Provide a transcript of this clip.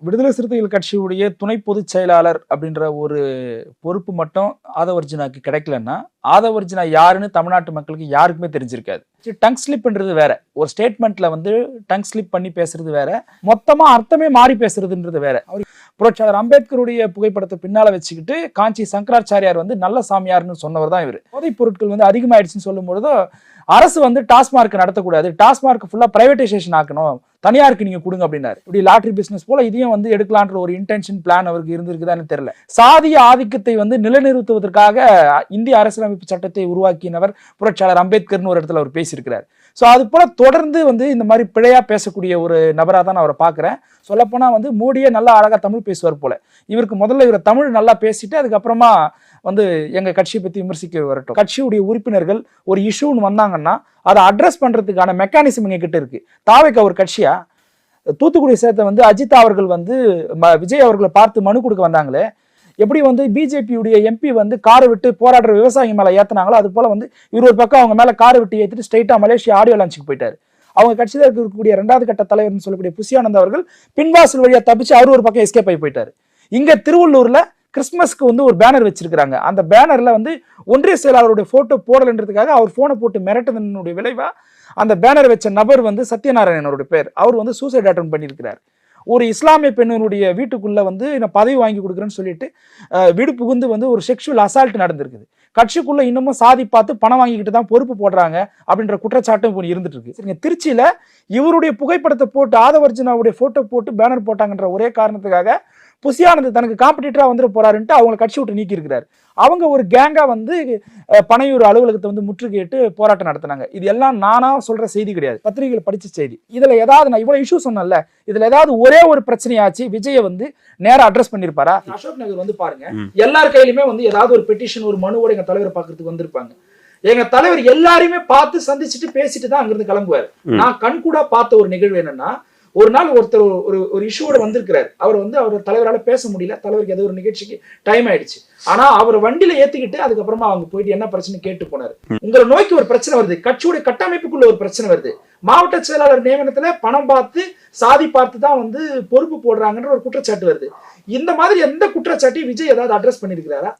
விடுதலை சிறுத்தைகள் கட்சியுடைய துணை பொதுச் செயலாளர் அப்படின்ற ஒரு பொறுப்பு மட்டும் ஆதவர்ஜினாக்கு கிடைக்கலன்னா ஆதவர்ஜினா யாருன்னு தமிழ்நாட்டு மக்களுக்கு யாருக்குமே தெரிஞ்சிருக்காது. டங் ஸ்லிப்ன்றது வேற. ஒரு ஸ்டேட்மெண்ட்ல வந்து டங் ஸ்லிப் பண்ணி பேசுறது வேற. மொத்தமா அர்த்தமே மாறி பேசுறதுன்றது வேற. அவர் புரட்சியாளர் அம்பேத்கருடைய புகைப்படத்தை பின்னால வச்சுக்கிட்டு காஞ்சி சங்கராச்சாரியார் வந்து நல்ல சாமியார்னு சொன்னவர் தான் இவர். போதைப் பொருட்கள் வந்து அதிகமாயிடுச்சுன்னு சொல்லும் பொழுது அரசு வந்து டாஸ்மார்க் நடத்தக்கூடாது. டாஸ்மார்க் ஃபுல்லா பிரைவேட்டைசேஷன் ஆக்கணும். தனியாருக்கு நீங்க கொடுங்க அப்படின்னாரு. இப்படி லாட்ரி பிசினஸ் போல இதையும் வந்து எடுக்கலான்ற ஒரு இன்டென்ஷன் பிளான் அவருக்கு இருந்திருக்குதான்னு தெரியல. சாதிய ஆதிக்கத்தை வந்து நிலைநிறுத்துவதற்காக இந்திய அரசியலமைப்பு சட்டத்தை உருவாக்கினவர் புரட்சியாளர் அம்பேத்கர்னு ஒரு இடத்துல அவர் பேசியிருக்கிறார். ஸோ அது போல தொடர்ந்து வந்து இந்த மாதிரி பிழையா பேசக்கூடிய ஒரு நபராக தான் நான் அவரை பார்க்குறேன். சொல்லப்போனால் வந்து மோடியே நல்லா அழகாக தமிழ் பேசுவார் போல. இவருக்கு முதல்ல இவர் தமிழ் நல்லா பேசிட்டு அதுக்கப்புறமா வந்து எங்கள் கட்சியை பற்றி விமர்சிக்க வரட்டும். கட்சியுடைய உறுப்பினர்கள் ஒரு இஷ்யூன்னு வந்தாங்கன்னா அதை அட்ரஸ் பண்ணுறதுக்கான மெக்கானிசம் எங்க கிட்ட இருக்குது தாவைக்கு ஒரு கட்சியாக தூத்துக்குடி சேர்த்த வந்து அஜித் அவர்கள் வந்து ம- விஜய் அவர்களை பார்த்து மனு கொடுக்க வந்தாங்களே. எப்படி வந்து பிஜேபியுடைய எம்பி வந்து காரை விட்டு போராடுற விவசாயி மேலே ஏற்றினாங்களோ அது போல வந்து இவர் ஒரு பக்கம் அவங்க மேலே காரை விட்டு ஏற்றிட்டு ஸ்ட்ரைட்டாக மலேசியா ஆடியோ லான்ச்சுக்கு போயிட்டார். அவங்க கட்சியில் இருக்கக்கூடிய ரெண்டாவது கட்ட தலைவர்னு சொல்லக்கூடிய புசியானந்த் அவர்கள் பின்வாசல் வழியாக தப்பிச்சு அவர் ஒரு பக்கம் எஸ்கேப் ஆகி போயிட்டார். இங்கே திருவள்ளூரில் கிறிஸ்மஸ்க்கு வந்து ஒரு பேனர் வச்சிருக்கிறாங்க. அந்த பேனரில் வந்து ஒன்றிய செயலாளருடைய ஃபோட்டோ போடலைன்றதுக்காக அவர் ஃபோனை போட்டு மிரட்டுதனுடைய விளைவாக அந்த பேனர் வச்ச நபர் வந்து சத்யநாராயணனுடைய பேர். அவர் வந்து சூசைட் அட்டன் பண்ணியிருக்கிறார். ஒரு இஸ்லாமிய பெண்ணினுடைய வீட்டுக்குள்ளே வந்து நான் பதவி வாங்கி கொடுக்குறேன்னு சொல்லிட்டு வீடு புகுந்து வந்து ஒரு செக்ஷுவல் அசால்ட் நடந்திருக்குது. கட்சிக்குள்ளே இன்னமும் சாதி பார்த்து பணம் வாங்கிக்கிட்டு தான் பொறுப்பு போடுறாங்க அப்படின்ற குற்றச்சாட்டும் இப்போ இருந்துட்டு இருக்கு சரிங்க திருச்சியில் இவருடைய புகைப்படத்தை போட்டு ஆதவர்ஜுனாவுடைய ஃபோட்டோ போட்டு பேனர் போட்டாங்கன்ற ஒரே காரணத்துக்காக புசியானந்த் தனக்கு காம்படிட்டரா வந்துட போறாருன்ட்டு அவங்க கட்சி விட்டு நீக்கி இருக்கிறார் அவங்க ஒரு கேங்கா வந்து பனையூர் அலுவலகத்தை வந்து முற்றுகையிட்டு போராட்டம் நடத்தினாங்க. இது எல்லாம் நானா சொல்ற செய்தி கிடையாது. பத்திரிகைகள் படிச்ச செய்தி. இதுல ஏதாவது நான் இவ்வளவு இஷ்யூ சொன்னேன்ல இதுல ஏதாவது ஒரே ஒரு பிரச்சனையாச்சு விஜய வந்து நேரா அட்ரஸ் பண்ணிருப்பாரா? அசோக் நகர் வந்து பாருங்க. எல்லார் கையிலுமே வந்து ஏதாவது ஒரு பெட்டிஷன் ஒரு மனுவோட எங்க தலைவரை பாக்குறதுக்கு வந்திருப்பாங்க. எங்க தலைவர் எல்லாரையுமே பார்த்து சந்திச்சுட்டு பேசிட்டு தான் அங்கிருந்து கிளம்புவார். நான் கண்கூடா பார்த்த ஒரு நிகழ்வு என்னன்னா ஒரு நாள் ஒருத்தர் ஒரு ஒரு இஷ்யூவோட வந்திருக்கிறார். அவர் வந்து அவர் தலைவரால பேச முடியல. தலைவருக்கு ஏதோ ஒரு நிகழ்ச்சிக்கு டைம் ஆயிடுச்சு. ஆனா அவர் வண்டியில ஏத்திக்கிட்டு அதுக்கப்புறமா அவங்க போயிட்டு என்ன பிரச்சனை கேட்டு போனாரு. உங்களை நோக்கி ஒரு பிரச்சனை வருது. கட்சியுடைய கட்டமைப்புக்குள்ள ஒரு பிரச்சனை வருது. மாவட்ட செயலாளர் நியமனத்துல பணம் பார்த்து சாதி பார்த்து தான் வந்து பொறுப்பு போடுறாங்கன்ற ஒரு குற்றச்சாட்டு வருது. இந்த மாதிரி எந்த குற்றச்சாட்டையும் விஜய் ஏதாவது அட்ரஸ் பண்ணிருக்கிறாரா?